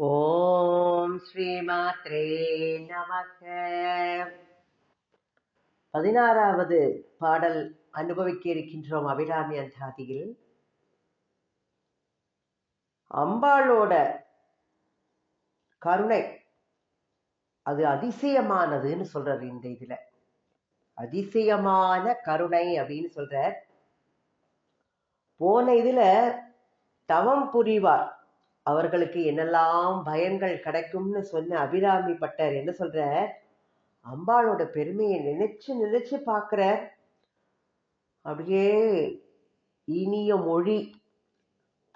ஓம் ஸ்ரீமாத்ரே நமக. பதினாறாவது பாடல் அனுபவிக்க இருக்கின்றோம் அபிராமி அந்தாதியில் அம்பாளோட கருணை அது அதிசயமானதுன்னு சொல்றாரு இந்த இதுல. அதிசயமான கருணை அப்படின்னு சொல்றார். போன இதுல தவம் புரிவார். அவர்களுக்கு என்னெல்லாம் பயன்கள் கிடைக்கும்னு சொன்ன அபிராமி பட்டர் என்ன சொல்ற அம்பாளோட பெருமையை நினைச்சு நினைச்சு பார்க்குற அப்படியே இனிய மொழி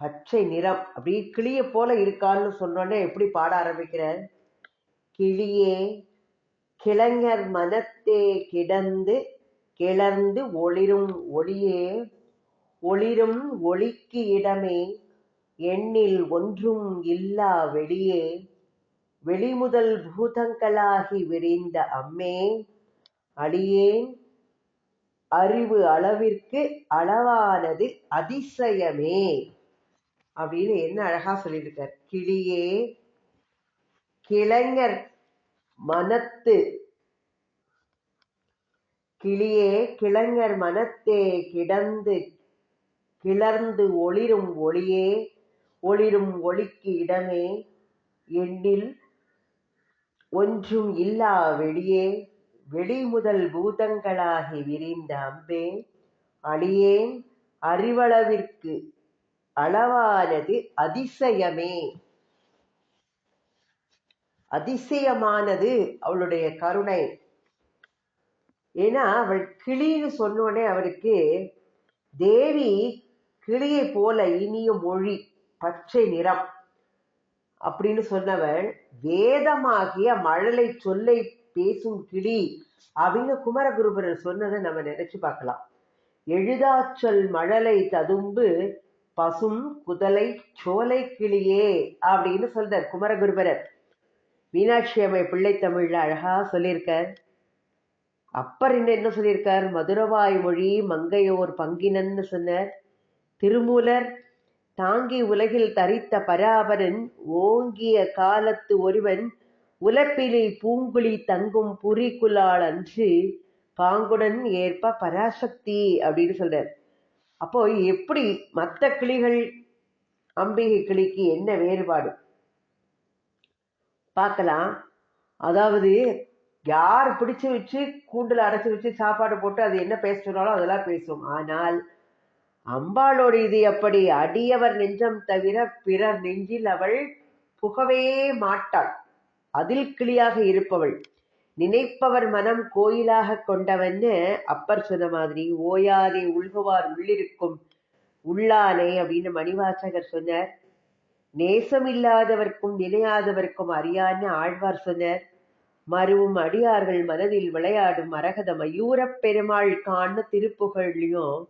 பச்சை நிறம் அப்படியே கிளிய போல இருக்கான்னு சொன்னோன்னே எப்படி பாட ஆரம்பிக்கிற கிளியே கிளைஞர் மனத்தே கிடந்து கிளர்ந்து ஒளிரும் ஒளியே ஒளிரும் ஒளிக்கு இடமே எண்ணில் ஒன்றும் இல்லா வெளியே. வெளிமுதல் பூதங்களாகி விரிந்த அம்மே அடியேன் அறிவு அளவிற்கு அளவானது அதிசயமே. அப்படின்னு என்ன அழகா சொல்லியிருக்கார். கிளியே கிளைஞர் மனத்து கிளியே கிளைஞர் மனத்தே கிடந்து கிளர்ந்து ஒளிரும் ஒளியே. ஒளிரும் ஒளிக்கு இடமே எண்ணில் ஒன்றும் இல்லா வெளியே. வெளி முதல் பூதங்களாகி விரிந்த அம்பே அழியேன் அறிவளவிற்கு அளவானது அதிசயமே. அதிசயமானது அவளுடைய கருணை. ஏன்னா அவள் கிளின்னு சொன்னோடனே அவருக்கு தேவி கிளியை போல இனிய மொழி பச்சை நிறம். அப்படின்னு சொன்னவள் வேதமாகிய மழலை சொல்லை பேசும் கிளி அப்படின்னு குமரகுருபரர் சொன்னதை நம்ம நினைச்சு பார்க்கலாம். எழுதாச்சொல் மழலை ததும்பு பசும் குதலை சோலை கிளியே அப்படின்னு சொல்றார் குமரகுருபரர். மீனாட்சி அம்மை பிள்ளை தமிழ்ல அழகா சொல்லியிருக்கார். அப்பர் என்ன என்ன சொல்லியிருக்கார்? மதுரவாய் மொழி மங்கையோர் பங்கினன்னு சொன்னார். திருமூலர் தாங்கி உலகில் தரித்த பராபரன் ஓங்கிய காலத்து ஒருவன் உலப்பிலே பூங்குழி தங்கும் புரிகுலால் அன்று பாங்குடன் ஏற்ப பராசக்தி அப்படின்னு சொல்றார். அப்போ எப்படி மற்ற கிளிகள் அம்பிகை கிளிக்கு என்ன வேறுபாடு? பார்க்கலாம். அதாவது யார் பிடிச்சு வச்சு கூண்டில் அடைச்சி வச்சு சாப்பாடு போட்டு அது என்ன பேச சொன்னாலும் அதெல்லாம் பேசும் ஆனால் அம்பாளோடு இது எப்படி? அடியவர் நெஞ்சம் தவிர பிறர் நெஞ்சில் அவள் புகவே மாட்டாள். அதில் கிளியாக இருப்பவள். நினைப்பவர் மனம் கோயிலாக கொண்டவன்னு அப்பர் சொன்ன மாதிரி ஓயாதே உள்குவார் உள்ளிருக்கும். உள்ளானே அப்படின்னு மணிவாசகர் சொன்னார். நேசமில்லாதவர்க்கும் நினையாதவர்க்கும் அறியான்னு ஆழ்வார் சொன்னார். மருவும் அடியார்கள் மனதில் விளையாடும் மரகத மயூரப் பெருமாள் காண திருப்புகழ்லையும்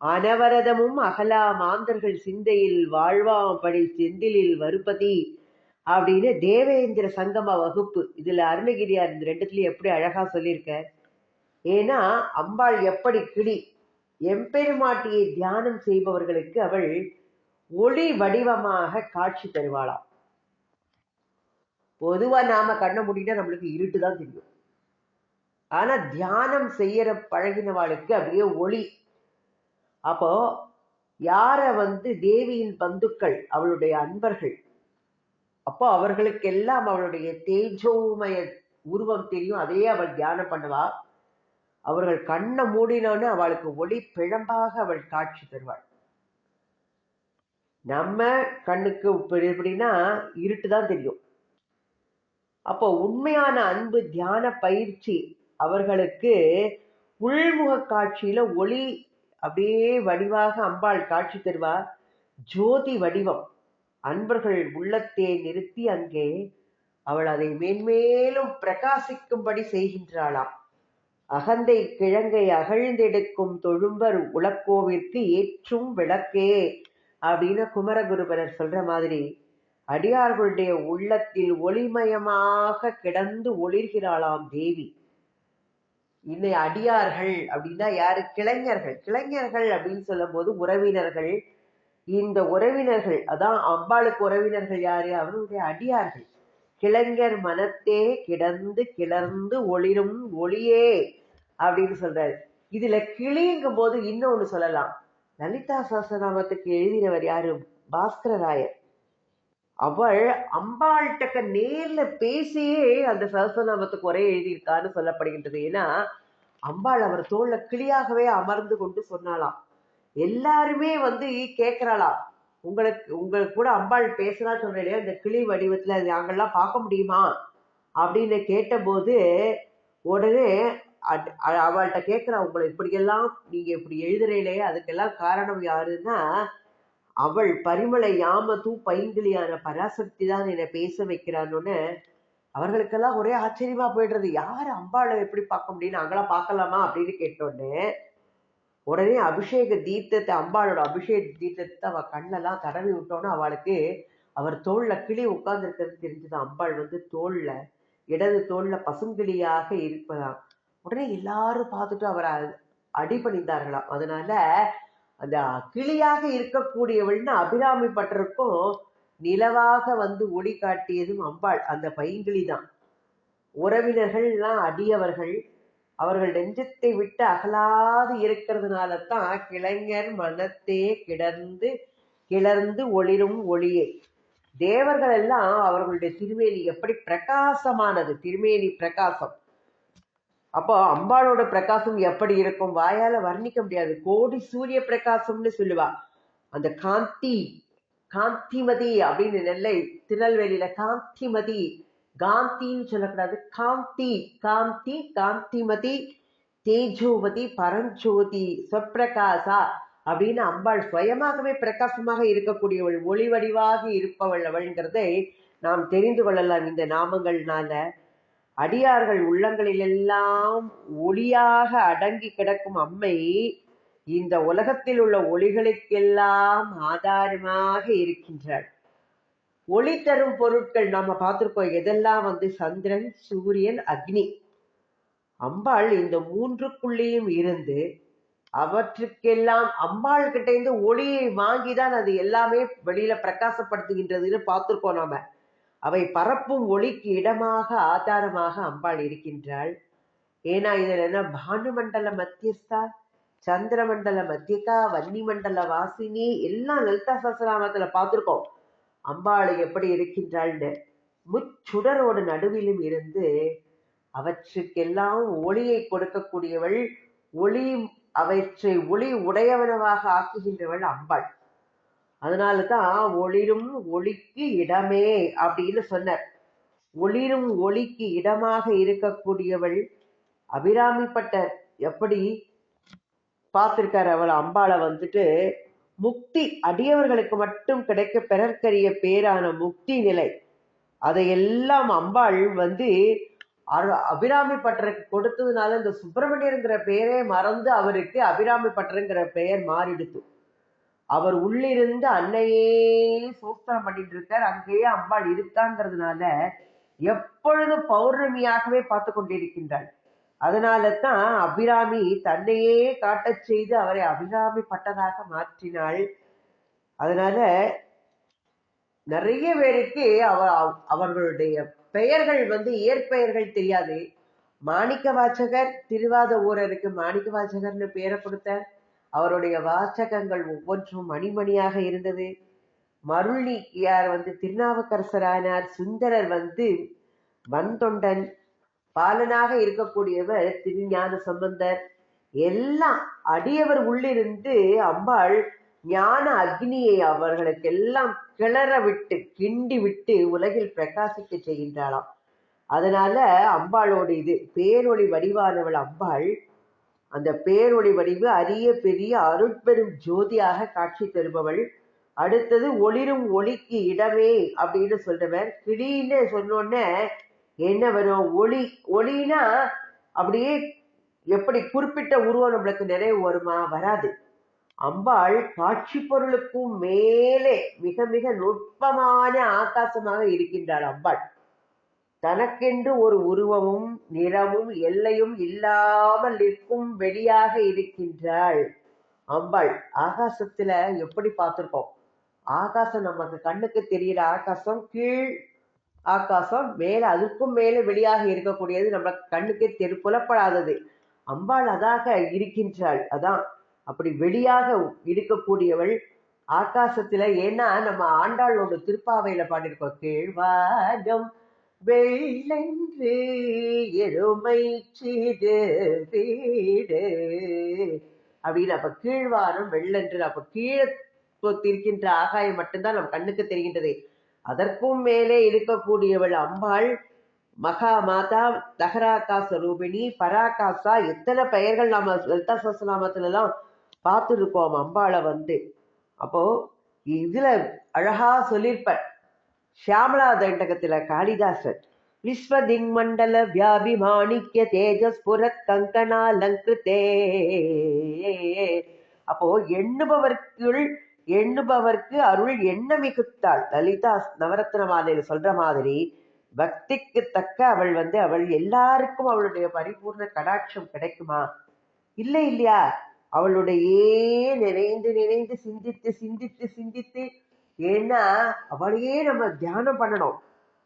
அனவரதமும் அகலா மாந்தர்கள் சிந்தையில் வாழ்வாம்படி செந்திலில் வருபதி அப்படின்னு தேவேந்திர சங்கம வகுப்பு. இதுல அருணகிரியார் இந்த ரெண்டுத்துலயும் எப்படி அழகா சொல்லியிருக்க ஏன்னா அம்பாள் எப்படி கிளி எம்பெருமாட்டியை தியானம் செய்பவர்களுக்கு அவள் ஒளி வடிவமாக காட்சி தருவாளாம். பொதுவா நாம கண்ண முடினா நம்மளுக்கு இருட்டு தான் தெரியும். ஆனா தியானம் செய்யற பழகினவாளுக்கு அப்படியே ஒளி அப்போ யார வந்து தேவியின் பந்துக்கள் அவளுடைய அன்பர்கள் அப்போ அவர்களுக்கெல்லாம் அவளுடைய தேஜோமய உருவம் தெரியும் அதையே அவள் தியானம் பண்ணுவா. அவர்கள் கண்ணை மூடினோன்னு அவளுக்கு ஒளி பிழம்பாக அவள் காட்சி தருவாள். நம்ம கண்ணுக்கு எப்படின்னா இருட்டு தான் தெரியும். அப்போ உண்மையான அன்பு தியான பயிற்சி அவர்களுக்கு உள்முக காட்சியில ஒளி அப்படியே வடிவாக அம்பாள் காட்சி தருவார். ஜோதி வடிவம். அன்பர்கள் உள்ளத்தே நிறுத்தி அங்கே அவள் அதை மேன்மேலும் பிரகாசிக்கும்படி செய்கின்றாளாம். அகந்தை கிழங்கை அகழ்ந்தெடுக்கும் தொழும்பர் உலக்கோவிற்கு ஏற்றும் விளக்கே அப்படின்னு குமரகுருபரர் சொல்ற மாதிரி அடியார்களுடைய உள்ளத்தில் ஒளிமயமாக கிடந்து ஒளிர்கிறாளாம் தேவி. இல்லை அடியார்கள் அப்படின்னா யாரு? கிளைஞர்கள். கிளைஞர்கள் அப்படின்னு சொல்லும் போது உறவினர்கள். இந்த உறவினர்கள் அதான் அம்பாளுக்கு உறவினர்கள் யாரு? அவருடைய அடியார்கள். கிளைஞர் மனத்தே கிடந்து கிளர்ந்து ஒளிரும் ஒளியே அப்படின்னு சொல்றாரு. இதுல கிளிங்கும் போது இன்னொன்னு சொல்லலாம். லலிதா சாஸ்திரநாமத்துக்கு எழுதினவர் யாரு? பாஸ்கர ராயர் அவள் அம்பாள்கிட்ட நேர்ல பேசியே அந்த சகசநாமத்துக்கு ஒரே எழுதியிருக்கான்னு சொல்லப்படுகின்றது. ஏன்னா அம்பாள் அவர் தோல்ல கிளியாகவே அமர்ந்து கொண்டு சொன்னாலாம் எல்லாருமே வந்து கேட்கறாளாம் உங்களுக்கு உங்களுக்கு கூட அம்பாள் பேசுனா சொல்றேன் இல்லையா? இந்த கிளி வடிவத்துல நாங்கெல்லாம் பார்க்க முடியுமா? அப்படின்னு கேட்டபோது உடனே அ- அவள்கிட்ட கேட்கிறா உங்களை இப்படியெல்லாம் நீங்க இப்படி எழுதுறீங்களே அதுக்கெல்லாம் காரணம் யாருன்னா அவள் பரிமள யாமது பைங்கிலியான பராசக்தி தான் என்னை பேச வைக்கிறான்னு அவர்களுக்கெல்லாம் ஒரே ஆச்சரியமா போயிடுறது. யார் அம்பாளை எப்படி பார்க்க முடியும்? நாங்களாம் பார்க்கலாமா அப்படின்னு கேட்டோடனே உடனே அபிஷேக தீர்த்தத்தை அம்பாளோட அபிஷேக தீர்த்தத்தை அவ கண்ணெல்லாம் தடவி விட்டோன்னு அவளுக்கு அவர் தோல்ல கிளி உட்கார்ந்துருக்கிறது தெரிஞ்சது. அம்பாள் வந்து தோல்ல இடது தோல்ல பசுங்கிளியாக இருப்பதாம். உடனே எல்லாரும் பார்த்துட்டு அவரை அடிபணிந்தார்களாம். அதனால அந்த கிளியாக இருக்கக்கூடியவள்னு அபிராமி பட்டருக்கும் நிலவாக வந்து ஒளி காட்டியதும் அம்பாள். அந்த பைங்கிளி தான் உறவினர்கள்லாம் அடியவர்கள். அவர்கள் நெஞ்சத்தை விட்டு அகலாது இருக்கிறதுனால தான் கிளைஞர் மனத்தே கிடந்து கிளர்ந்து ஒளிரும் ஒளியே. தேவர்கள் எல்லாம் அவர்களுடைய திருமேனி எப்படி பிரகாசமானது? திருமேனி பிரகாசம். அப்போ அம்பாளோட பிரகாசம் எப்படி இருக்கும்? வாயால வர்ணிக்க முடியாது. கோடி சூரிய பிரகாசம்னு சொல்லுவா. அந்த காந்தி காந்திமதி அப்படின்னு நெல்லை திருநெல்வேலியில காந்திமதி காந்தின்னு சொல்லக்கூடாது. காந்தி காந்தி காந்திமதி தேஜோவதி பரஞ்சோதி சொப்பிரகாசா அப்படின்னு அம்பாள் சுயமாகவே பிரகாசமாக இருக்கக்கூடியவள் ஒளி வடிவாக இருப்பவள் அவள்ங்கிறதை நாம் தெரிந்து கொள்ளலாம். இந்த நாமங்கள்னால அடியார்கள் உள்ளங்களிலெல்லாம் ஒளியாக அடங்கி கிடக்கும் அம்மை இந்த உலகத்தில் உள்ள ஒளிகளுக்கெல்லாம் ஆதாரமாக இருக்கின்றாள். ஒளி தரும் பொருட்கள் நாம பார்த்திருக்கோம். எதெல்லாம் வந்து சந்திரன் சூரியன் அக்னி. அம்பாள் இந்த மூன்றுக்குள்ளேயும் இருந்து அவற்றுக்கெல்லாம் அம்பாள் கிட்ட இருந்து ஒளியை வாங்கிதான் அது எல்லாமே வெளியில பிரகாசப்படுத்துகின்றதுன்னு பார்த்துருக்கோம் நாம. அவை பரப்பும் ஒளிக்கு இடமாக ஆதாரமாக அம்பாள் இருக்கின்றாள். ஏன்னா இதில் என்ன பானுமண்டல மத்தியஸ்தா சந்திரமண்டல மத்தியதா வன்னி மண்டல வாசினி எல்லாம் லலிதா சஹஸ்ரநாமத்துல பார்த்துருக்கோம். அம்பாள் எப்படி இருக்கின்றாள்னு. முச்சுடரோடு நடுவிலும் இருந்து அவற்றுக்கெல்லாம் ஒளியை கொடுக்கக்கூடியவள் ஒளி அவற்றை ஒளி உடையவனவாக ஆக்குகின்றவள் அம்பாள். அதனால தான் ஒளிரும் ஒளிக்கு இடமே அப்படின்னு சொன்னார். ஒளிரும் ஒளிக்கு இடமாக இருக்கக்கூடியவள் அபிராமிப்பட்டர். எப்படி? பார்த்துருக்காரு அவள் அம்பாளை வந்துட்டு முக்தி அடியவர்களுக்கு மட்டும் கிடைக்க பிறர்க்கரிய பேரான முக்தி நிலை. அதையெல்லாம் அம்பாள் வந்து அபிராமி பட்டருக்கு கொடுத்ததுனால இந்த சுப்பிரமணியருங்கிற பெயரே மறந்து அவருக்கு அபிராமி பட்டருங்கிற பெயர் மாறிடுத்து. அவர் உள்ளிருந்து அன்னையே சோஸ்திரம் பண்ணிட்டு இருக்கார் அங்கேயே அம்பாள் இருக்காங்கிறதுனால எப்பொழுதும் பௌர்ணமியாகவே பார்த்து கொண்டிருக்கின்றாள். அதனால தான் அபிராமி தன்னையே காட்டச் செய்து அவரை அபிராமி பட்டதாக மாற்றினாள். அதனால நிறைய பேருக்கு அவர் அவர்களுடைய பெயர்கள் வந்து இயற்பெயர்கள் தெரியாது. மாணிக்க வாச்சகர் திருவாத ஊரருக்கு மாணிக்க வாச்சகர்னு பெயரை கொடுத்தார். அவருடைய வாசகங்கள் ஒவ்வொன்றும் மணிமணியாக இருந்தது. மருள் நீக்கியார் வந்து திருநாவுக்கரசரானார். சுந்தரர் வந்து வன்தொண்டன் பாலனாக இருக்கக்கூடியவர் திருஞான சம்பந்தர். எல்லாம் அடியவர் உள்ளிருந்து அம்பாள் ஞான அக்னியை அவர்களுக்கு எல்லாம் கிளற விட்டு கிண்டி விட்டு உலகில் பிரகாசிக்க செய்கின்றாளாம். அதனால அம்பாளோட இது பேரொளி வடிவானவள் அம்பாள். அந்த பேரொளி வடிவு அரிய பெரிய அருட்பெரும் ஜோதியாக காட்சி தருபவள். அடுத்தது ஒளிரும் ஒளிக்கு இடமே அப்படின்னு சொல்றவன் கிளின்னு சொன்னோன்னே என்ன வரும்? ஒளி ஒளினா அப்படியே எப்படி குறிப்பிட்ட உருவம் நம்மளுக்கு நிறைவு வருமா? வராது. அம்பாள் காட்சி பொருளுக்கும் மேலே மிக மிக நுட்பமான ஆகாசமாக இருக்கின்றாள் அம்பாள். தனக்கென்று ஒரு உருவமும் நிறமும் எல்லையும் இல்லாமல் நிற்கும் வெளியாக இருக்கின்றாள். அம்பாள் ஆகாசத்துல எப்படி பார்த்திருக்கோம் ஆகாசம் நமக்கு கண்ணுக்கு தெரியிற ஆகாசம் கீழ் ஆகாசம் மேல அதுக்கும் மேல வெளியாக இருக்கக்கூடியது நம்ம கண்ணுக்கு தெரு புலப்படாதது அம்பாள் அதாக இருக்கின்றாள் அதான். அப்படி வெளியாக இருக்கக்கூடியவள் ஆகாசத்துல ஏன்னா நம்ம ஆண்டாளோட திருப்பாவையில பாடியிருக்கோம் கீழ்வாகம் வெள்ளென்று எருமை சீடு வீடு. அப்படின்னு அப்ப கீழ்வாரம் வெள்ளென்று அப்ப கீழே இருக்கின்ற ஆகாயம் மட்டும்தான் நம் கண்ணுக்கு தெரிகின்றது. அதற்கும் மேலே இருக்கக்கூடியவள் அம்பாள் மகா மாதா தகராகாச ரூபிணி பராகாசா எத்தனை பெயர்கள் நாம லலிதா சஹஸ்ரநாமத்துல எல்லாம் பார்த்துருக்கோம் அம்பாளை வந்து. அப்போ இதுல அழகா சொல்லியிருப்பார் ஷியாமலா தண்டகத்துல காளிதாசர் விஸ்வ திங்மண்டல வியாபி மாணிக்ய தேஜஸ் புரத் கங்கனா அப்போ எண்ணுபவர்க்குள் எண்ணுபவர்க்கு அருள் எண்ண மிகுத்தாள் லலிதா நவரத்ன மாலையில சொல்ற மாதிரி பக்திக்கு தக்க அவள் வந்து அவள் எல்லாருக்கும் அவளுடைய பரிபூர்ண கடாட்சம் கிடைக்குமா? இல்லை இல்லையா? அவளுடைய நினைந்து நினைந்து சிந்தித்து சிந்தித்து சிந்தித்து ஏன்னா அவளையே நம்ம தியானம் பண்ணணும்.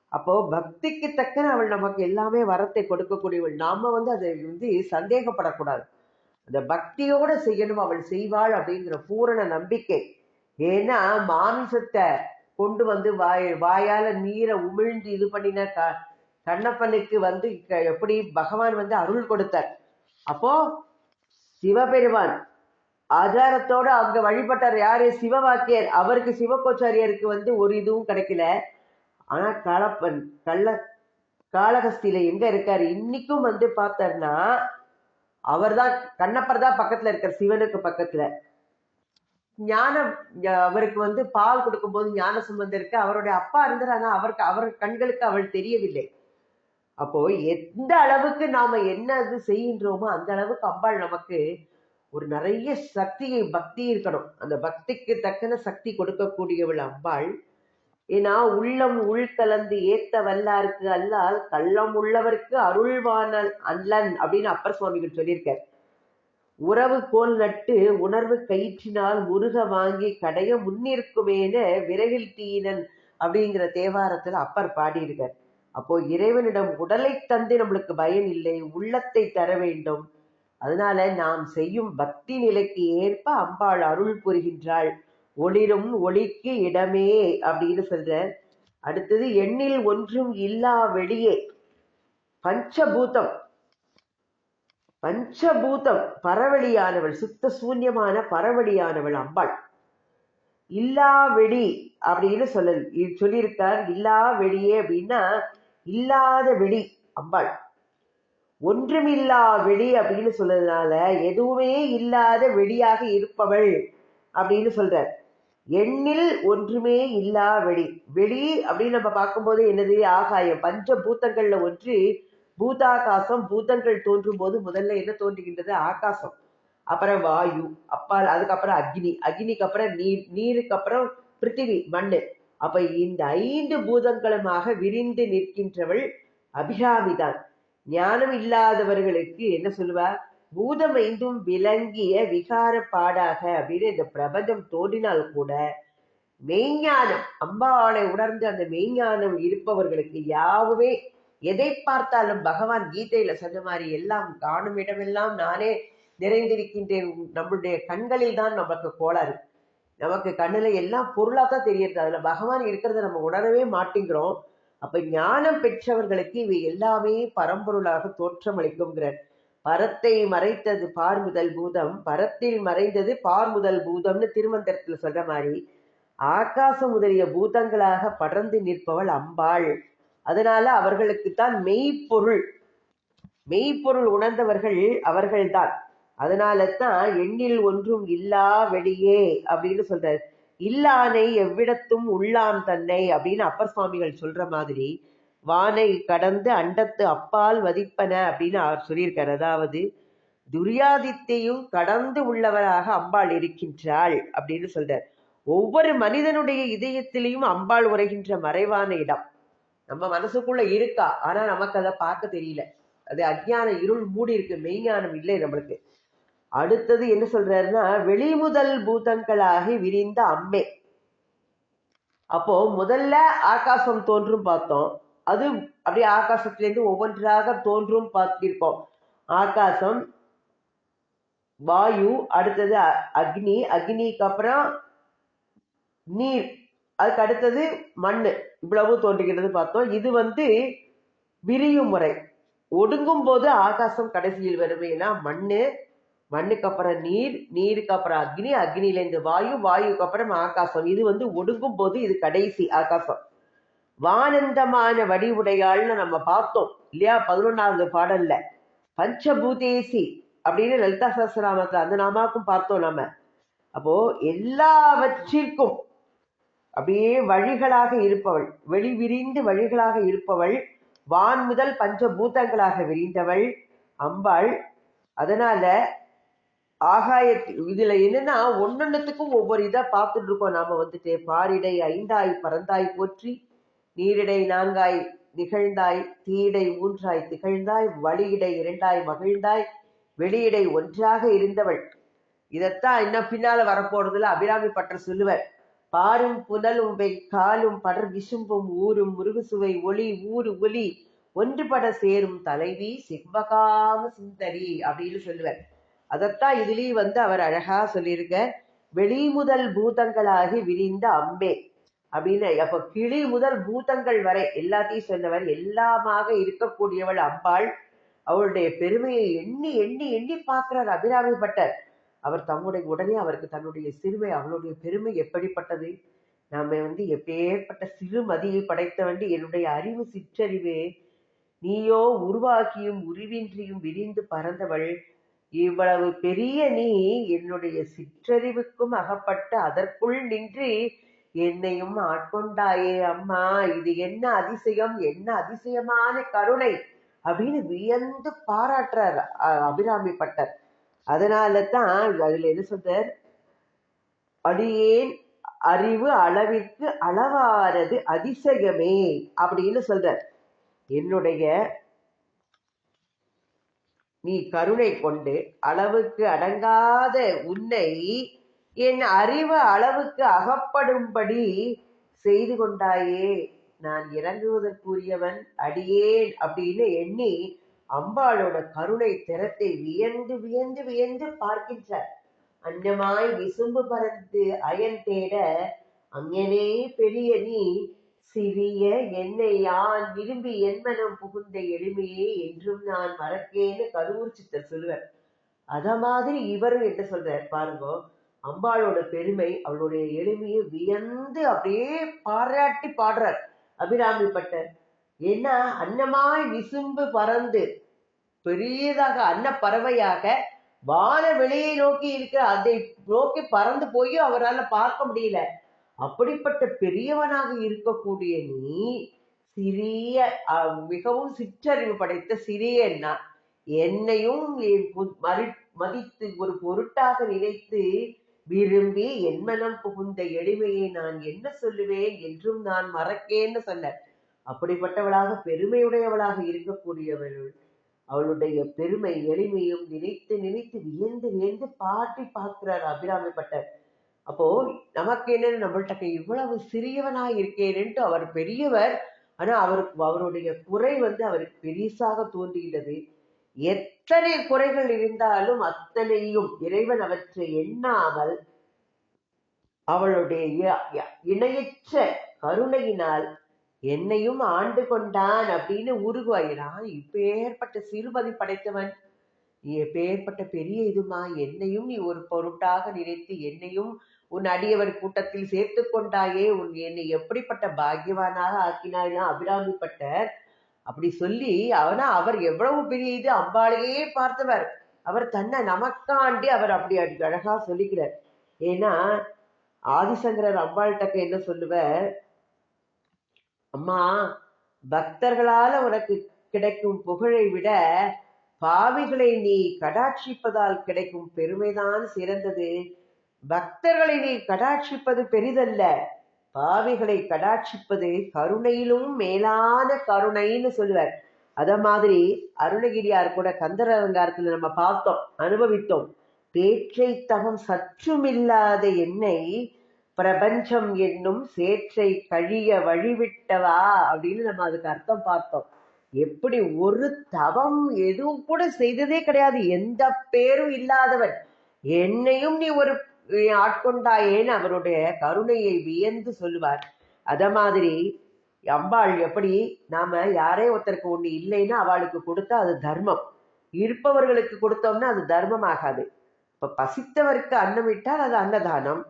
அப்போ பக்திக்கு தக்கன அவள் நமக்கு எல்லாமே வரத்தை கொடுக்கக்கூடியவள். நாம வந்து அதை வந்து சந்தேகப்படக்கூடாது. அந்த பக்தியோட செய்யணும் அவள் செய்வாள் அப்படிங்கிற பூரண நம்பிக்கை. ஏன்னா மாமிசத்தை கொண்டு வந்து வாய் வாயால நீரை உமிழ்ந்து இது பண்ணின க கண்ணப்பனுக்கு வந்து க- எப்படி பகவான் வந்து அருள் கொடுத்தார். அப்போ சிவபெருமான் ஆச்சாரத்தோட அங்க வழிபட்டார் யாரு? சிவவாக்கியர். அவருக்கு சிவகோச்சாரியருக்கு வந்து ஒரு இதுவும் கிடைக்கல. ஆனா காலப்பன் கள்ள காளகஸ்தியில எங்க இருக்காரு? இன்னைக்கும் வந்து பார்த்தாருன்னா அவர்தான் கண்ணப்பர் தான் பக்கத்துல இருக்கார் சிவனுக்கு பக்கத்துல. ஞானம் அவருக்கு வந்து பால் கொடுக்கும்போது ஞான சம்பந்தருக்கு அவருடைய அப்பா இருந்தார்? ஆனா அவருக்கு அவர் கண்களுக்கு அவள் தெரியவில்லை. அப்போ எந்த அளவுக்கு நாம என்ன இது செய்கின்றோமோ அந்த அளவுக்கு அம்பாள் நமக்கு ஒரு நிறைய சக்தியை பக்தி இருக்கணும். அந்த பக்திக்கு தக்கன சக்தி கொடுக்கக்கூடியவள் அம்பாள். ஏன்னா உள்ளம் உள்கலந்து ஏத்த வல்லாருக்கு அல்லால் கள்ளம் உள்ளவர்க்கு அருள்வானல் அல்லன் அப்படின்னு அப்பர் சுவாமிகள் சொல்லியிருக்கார். உறவு கோல் நட்டு உணர்வு கயிற்றினால் முருக வாங்கி கடைய முன்னிற்குமேனு விரகில் தீனன் அப்படிங்கிற தேவாரத்துல அப்பர் பாடியிருக்கார். அப்போ இறைவனிடம் உடலை தந்து நம்மளுக்கு பயன் இல்லை உள்ளத்தை தர வேண்டும். அதனால நாம் செய்யும் பக்தி நிலைக்கு ஏற்ப அம்பாள் அருள் புரிகின்றாள். ஒளிரும் ஒளிக்கு இடமே அப்படின்னு சொல்ற. அடுத்தது எண்ணில் ஒன்றும் இல்லா வெளியே. பஞ்சபூதம். பஞ்சபூதம். பரவழியானவள் சுத்த சூன்யமான பரவழியானவள் அம்பாள். இல்லா வெடி அப்படின்னு சொல்ல சொல்லியிருக்கார். இல்லா வெடியே அப்படின்னா இல்லாத வெடி அம்பாள். ஒன்றுமில்லா வெடி அப்படின்னு சொல்றதுனால எதுவுமே இல்லாத வெடியாக இருப்பவள் அப்படின்னு சொல்றார். எண்ணில் ஒன்றுமே இல்லா வெடி. வெடி அப்படின்னு நம்ம பார்க்கும்போது என்னது? ஆகாயம். பஞ்ச பூத்தங்கள்ல ஒன்று பூதாகாசம் பூதங்கள் தோன்றும் போது முதல்ல என்ன தோன்றுகின்றது? ஆகாசம். அப்புறம் வாயு அப்பால் அதுக்கப்புறம் அக்னி. அக்னிக்கு அப்புறம் நீர் நீருக்கு அப்புறம் பிருத்திவி மண்ணு. அப்ப இந்த ஐந்து பூதங்களுமாக விரிந்து நிற்கின்றவள் அபிராமிதான் ஞானம் இல்லாதவர்களுக்கு என்ன சொல்லுவா? பூதம் ஐந்தும் விளங்கிய விகார பாடாக அப்படின்னு இந்த பிரபஞ்சம் தோன்றினால் கூட மெய்ஞானம் அம்பாளை உணர்ந்து அந்த மெய்ஞானம் இருப்பவர்களுக்கு யாவுமே எதை பார்த்தாலும் பகவான் கீதையில சொன்ன மாதிரி எல்லாம் காணும் இடமெல்லாம் நானே நிறைந்திருக்கின்றேன். நம்மளுடைய கண்களில் தான் நமக்கு கோளாறு. நமக்கு கண்ணுல எல்லாம் பொருளா தான் தெரியுது அதுல பகவான் இருக்கிறத நம்ம உணரவே மாட்டேங்கிறோம். அப்ப ஞானம் பெற்றவர்களுக்கு இவை எல்லாமே பரம்பொருளாக தோற்றமளிக்கும்ங்கிறார் பரத்தை மறைத்தது பார் முதல் பூதம் பரத்தில் மறைந்தது பார் முதல் பூதம்னு திருமந்திரத்துல சொல்ற மாதிரி ஆகாசம் முதலிய பூதங்களாக படர்ந்து நிற்பவள் அம்பாள். அதனால அவர்களுக்கு தான் மெய்ப்பொருள். மெய்ப்பொருள் உணர்ந்தவர்கள் அவர்கள்தான். அதனால தான் எண்ணில் ஒன்றும் இல்லா வெளியே அப்படின்னு சொல்றாரு. இல்லானை எவ்விடத்தும் உள்ளான் தன்னை அப்படின்னு அப்பர் சுவாமிகள் சொல்ற மாதிரி வானை கடந்து அண்டத்து அப்பால் வதிப்பன அப்படின்னு அவர் சொல்லியிருக்கார். அதாவது துரியாதித்தையும் கடந்து உள்ளவராக அம்பாள் இருக்கின்றாள் அப்படின்னு சொல்றார். ஒவ்வொரு மனிதனுடைய இதயத்திலையும் அம்பாள் உரைகின்ற மறைவான இடம். நம்ம மனசுக்குள்ள இருக்கா? ஆனா நமக்கு அதை பார்க்க தெரியல. அது அஜ்ஞான இருள் மூடி இருக்கு மெய்ஞானம் இல்லை நம்மளுக்கு. அடுத்தது என்ன சொல்றாருன்னா வெளிமுதல் பூதங்களாகி விரிந்த அம்மே அப்போ முதல்ல ஆகாசம் தோன்றும் பார்த்தோம். அது அப்படியே ஆகாசத்திலேருந்து ஒவ்வொன்றாக தோன்றும் பார்த்திருக்கோம் ஆகாசம் வாயு அடுத்தது அ- அக்னி அக்னிக்கு அப்புறம் நீர் அதுக்கு அடுத்தது மண் இவ்வளவு தோன்றுகிறது பார்த்தோம். இது வந்து விரியும் முறை. ஒடுங்கும் போது ஆகாசம் கடைசியில் வருவேன்னா மண்ணு மண்ணுக்கு அப்புறம் நீர் நீருக்கு அப்புறம் அக்னி அக்னியிலேருந்து வாயு வாயுக்கு அப்புறம் ஆகாசம். இது வந்து ஒடுங்கும் போது இது கடைசி ஆகாசம். வானந்தமான வடிவுடையாள்னு நம்ம பார்த்தோம் இல்லையா? பதினொன்னாவது பாடல்ல. பஞ்சபூதேசி அப்படின்னு லலிதா சஹஸ்ரநாமத்துல அந்த நாமாக்கும் பார்த்தோம் நாம. அப்போ எல்லாவற்றிற்கும் அப்படியே வழிகளாக இருப்பவள் வெளி விரிந்து வழிகளாக இருப்பவள் வான் முதல் பஞ்சபூதங்களாக விரிந்தவள் அம்பாள். அதனால ஆகாயத்து இதுல என்னன்னா ஒன்னொன்னுத்துக்கும் ஒவ்வொரு இதா பார்த்துட்டு இருக்கோம் நாம வந்துட்டு பாரிடை ஐந்தாய் பறந்தாய் போற்றி நீரிடை நான்காய் நிகழ்ந்தாய் தீடை ஊன்றாய் திகழ்ந்தாய் வழியிடை இரண்டாய் மகிழ்ந்தாய் வெளியிடை ஒன்றாக இருந்தவள். இதைத்தான் இன்னும் பின்னால வரப்போறதுல அபிராமி பட்டர் சொல்லுவர். பாரும் புனலும் வை காலும் படர் விசும்பும் ஊரும் முருகுசுவை ஒளி ஊரு ஒலி ஒன்றுபட சேரும் தலைவி சிவகாம சுந்தரி அப்படின்னு சொல்லுவர். அதைத்தான் இதுலயும் வந்து அவர் அழகா சொல்லியிருக்க வெளி முதல் பூதங்களாகி விரிந்த அம்பே அப்படின்னு. அப்ப கிளி முதல் பூதங்கள் வரை எல்லாத்தையும் சொன்னவர் எல்லாமாக இருக்கக்கூடியவள் அம்பாள். அவளுடைய பெருமையை எண்ணி எண்ணி எண்ணி பார்க்கிறார் அபிராமி பட்டர் அவர் தம்முடைய உடனே அவருக்கு தன்னுடைய சிறுமை அவளுடைய பெருமை எப்படிப்பட்டது? நாம வந்து எப்பேற்பட்ட சிறுமதியை படைத்தவண்டி என்னுடைய அறிவு சிற்றறிவு. நீயோ உருவாக்கியும் உருவின்றியும் விரிந்து பறந்தவள். இவ்வளவு பெரிய நீ என்னுடைய சிற்றறிவுக்கும் அகப்பட்டு அதற்குள் நின்று என்னையும் ஆட்கொண்டாயே அம்மா. இது என்ன அதிசயம்? என்ன அதிசயமான கருணை? அப்படின்னு வியந்து பாராட்டுறார் அ- அபிராமி பட்டர். அதனால தான் அதுல என்ன சொல்றார்? அடியேன் அறிவு அளவிற்கு அளவாரது அதிசயமே அப்படின்னு சொல்றார். என்னுடைய நீ கருணை கொண்டு அளவுக்கு அடங்காத உன்னை என் அறிவு அளவுக்கு அகப்படும்படி செய்து கொண்டாயே. நான் இறங்குவதற்குரியவன் அடியேன் அப்படின்னு எண்ணி அம்பாளோட கருணை திறத்தை வியந்து வியந்து வியந்து பார்க்கின்றார். அன்னமாய் விசும்பு பறந்து அயன் தேட அங்கனே பெரிய நீ சிறிய என்னை யான் விரும்பி என்மனம் புகுந்த எளிமையே என்றும் நான் மறக்கேன்னு கருவூர் சித்தர் சொல்லுவார். அத மாதிரி இவரும் என்ன சொல்றார் பாருங்க அம்பாளோட பெருமை அவளுடைய எளிமையை வியந்து அப்படியே பாராட்டி பாடுறார். அபிராமி பட்டர் ஏன்னா அன்னமாய் விசும்பு பறந்து பெரியதாக அன்ன பறவையாக வான வெளியை நோக்கி இருக்கிற அதை நோக்கி பறந்து போய் அவரால் பார்க்க முடியல. அப்படிப்பட்ட பெரியவனாக இருக்கக்கூடிய நீ சிறிய மிகவும் சிற்றறிவு படைத்த சிறிய நான் என்னையும் மறி- மதித்து ஒரு பொருட்டாக நினைத்து விரும்பி என் மனம் புகுந்த எளிமையை நான் என்ன சொல்லுவேன் என்றும் நான் மறக்கேன்னு சொன்ன அப்படிப்பட்டவளாக பெருமையுடையவளாக இருக்கக்கூடியவள் அவளுடைய பெருமை எளிமையும் நினைத்து நினைத்து வியந்து வியந்து பாட்டி பார்க்கிறார் அபிராமி பட்டர் அப்போ நமக்கு என்னன்னு நம்மள்ட்ட இவ்வளவு சிறியவனாய் இருக்கேன்ட்டு அவர் பெரியவர் ஆனா அவருக்கு அவருடைய குறை வந்து அவருக்கு பெரிசாக தோன்றுகின்றது. எத்தனை குறைகள் இருந்தாலும் அத்தனையும் இறைவன் அவற்றை எண்ணாமல் அவளுடைய இணையற்ற கருணையினால் என்னையும் ஆண்டு கொண்டான் அப்படின்னு உருகுவாயிரான் இப்பேற்பட்ட சிறுபதி படைத்தவன். நீ எப்பேற்பட்ட பெரிய இதுமா? என்னையும் நீ ஒரு பொருட்டாக நினைத்து என்னையும் உன் அடியவர் கூட்டத்தில் சேர்த்து கொண்டாயே. உன் என்னை எப்படிப்பட்ட பாக்கியவானாக ஆக்கினாய்னா அபிராமிப்பட்டர். அப்படி சொல்லி அவனா அவர் எவ்வளவு பெரிய இது அம்பாளையே பார்த்தவர். அவர் தன்னை நமக்காண்டி அவர் அப்படி அடி- அழகா சொல்லிக்கிறார். ஏன்னா ஆதிசங்கரர் அம்பாள்கிட்ட என்ன சொல்லுவர்? அம்மா பக்தர்களால உனக்கு கிடைக்கும் புகழை விட பாவிகளை நீ கடாட்சிப்பதால் கிடைக்கும் பெருமைதான் சிறந்தது. பக்தர்களை நீ கடாட்சிப்பது பெரிதல்ல. பாவிகளை கடாட்சிப்பது கருணையிலும் மேலான கருணைன்னு சொல்லுவார். அத மாதிரி அருணகிரியார் கூட கந்தர் அலங்காரத்துல நம்ம பார்த்தோம் அனுபவித்தோம். பேற்றை தகம் சற்றுமில்லாத என்னை பிரபஞ்சம் என்னும் சேற்றை கழிய வழிவிட்டவா அப்படின்னு நம்ம அதுக்கு அர்த்தம் பார்த்தோம். எப்படி ஒரு தவம் எதுவும் கூட செய்ததே கிடையாது. எந்த பேரும் இல்லாதவன். என்னையும் நீ ஒரு ஆட்கொண்டாயேன்னு அவருடைய கருணையை வியந்து சொல்லுவார்? அத மாதிரி அம்பாள் எப்படி நாம யாரே ஒருத்தருக்கு ஒண்ணு இல்லைன்னா அவளுக்கு கொடுத்தா அது தர்மம். இருப்பவர்களுக்கு கொடுத்தோம்னா அது தர்மம் ஆகாது. இப்ப பசித்தவருக்கு அன்னமிட்டால் அது அன்னதானம்.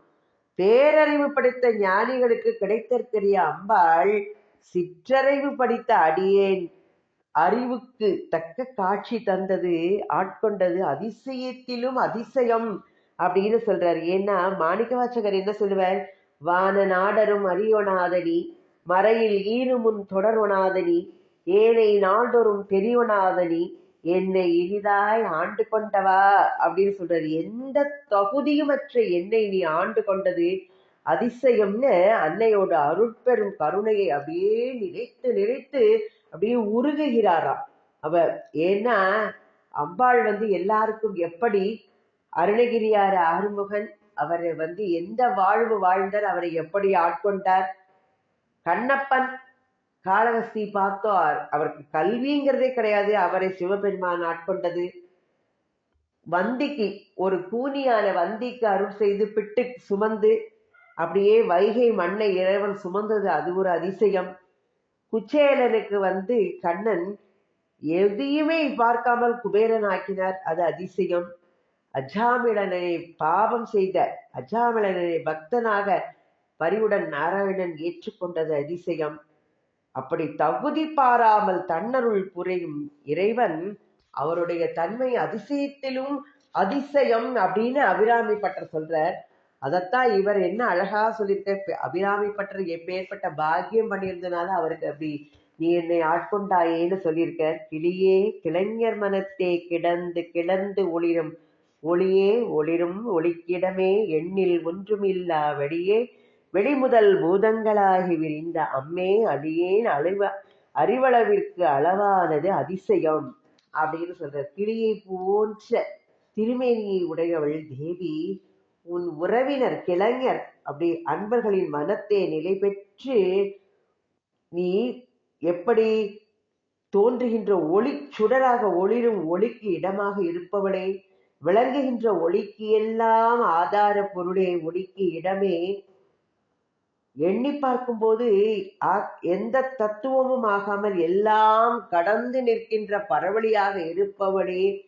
பேரறிவு படித்த ஞானிகளுக்கு கிடைத்திருக்கிற அம்பாள் சிற்றறிவு படித்த அடியேன். அறிவுக்கு தக்க காட்சி தந்தது ஆட்கொண்டது அதிசயத்திலும் அதிசயம் அப்படின்னு சொல்றாரு. ஏன்னா மாணிக்கவாச்சகர் என்ன சொல்லுவார்? வான நாடரும் அறியொணாதனி மறையில் ஈருமுன் தொடர்வனாதனி ஏனை நாள்தோறும் தெரியவனாதனி என்னை இனிதாய் ஆண்டு கொண்டவா அப்படின்னு சொல்றாரு. எந்த தகுதியுமற்ற என்னை நீ ஆண்டு கொண்டது அதிசயம்னு அன்னையோட அருட்பெரும் கருணையை அப்படியே நினைத்து நினைத்து அப்படியே உருகுகிறாராம். அவ ஏன்னா அம்பாள் வந்து எல்லாருக்கும் எப்படி அருணகிரியார ஆறுமுகன் அவரை வந்து எந்த வாழ்வு வாழ்ந்தார் அவரை எப்படி ஆட்கொண்டார் கண்ணப்பன் காளகஸ்தி பார்த்தோம் அவர்- அவருக்கு கல்விங்கிறதே கிடையாது அவரை சிவபெருமான் ஆட்கொண்டது. வந்திக்கு ஒரு கூனியான வந்திக்கு அருள் செய்து பிட்டு சுமந்து அப்படியே வைகை மண்ணை இறைவன் சுமந்தது அது ஒரு அதிசயம். குச்சேலனுக்கு வந்து கண்ணன் எதையுமே பார்க்காமல் குபேரன் ஆக்கினார் அது அதிசயம். அஜாமிளனை பாவம் செய்த அஜாமிளனை பக்தனாக பரிவுடன் நாராயணன் ஏற்றுக்கொண்டது அதிசயம். அப்படி தகுதி பாராமல் தன்னருள் புரியும் இறைவன் அவருடைய தன்மை அதிசயத்திலும் அதிசயம் அப்படின்னு அபிராமி பட்டர் சொல்றார். அதைத்தான் இவர் என்ன அழகா சொல்லியிருக்க அபிராமி பட்டர் எப்பேற்பட்ட பாக்கியம் பண்ணியிருந்தனால அவருக்கு அப்படி நீ என்னை ஆட்கொண்டாயேன்னு சொல்லியிருக்க. கிளியே கிளைஞர் மனத்தே கிடந்து கிடந்து ஒளிரும். ஒளியே ஒளிரும் ஒளிக்கிடமே. எண்ணில் ஒன்றுமில்லா வெடியே. வெளிமுதல் பூதங்களாகி விரிந்த அம்மே அடியேன் அழிவ அறிவளவிற்கு அளவானது அதிசயம் அப்படின்னு சொல்ற கிளியை போன்ற திருமேனியை உடையவள் தேவி உன் உறவினர் கிளைஞர் அப்படி அன்பர்களின் மனத்தை நிலை பெற்று நீ எப்படி தோன்றுகின்ற ஒளி சுடராக ஒளிரும் ஒளிக்கு இடமாக இருப்பவளே விளங்குகின்ற ஒளிக்கு எல்லாம் ஆதார பொருளே ஒளிக்கு இடமே. எண்ணி பார்க்கும்போது ஆ- எந்த தத்துவமும் ஆகாமல் எல்லாம் கடந்து நிற்கின்ற பரவழியாக இருப்பவளே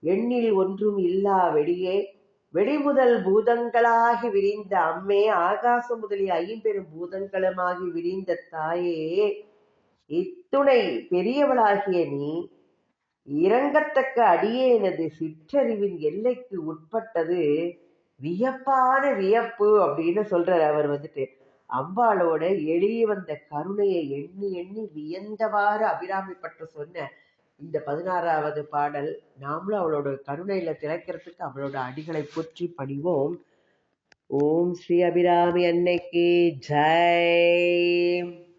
எண்ணில் ஒன்றும் இல்லா வெளியே. வெளிமுதல் பூதங்களாகி விரிந்த அம்மே ஆகாசம் முதலிய ஐம்பெரும் பூதங்களுமாகி விரிந்த தாயே இத்துணை பெரியவளாகிய நீ இறங்கத்தக்க அடியேனது சிற்றறிவின் எல்லைக்கு உட்பட்டது. வியப்பான வியப்பு அப்படின்னு சொல்றார் அவர் வந்துட்டு. அம்பாளோட எளிய வந்த கருணையை எண்ணி எண்ணி வியந்தவாறு அபிராமி பற்ற சொன்ன இந்த பதினாறாவது பாடல் நாமளும் அவளோட கருணையில திளைக்கிறதுக்கு அவளோட அடிகளை போற்றி பணிவோம் ஓம் ஸ்ரீ அபிராமி அன்னைக்கு. ஜெய்.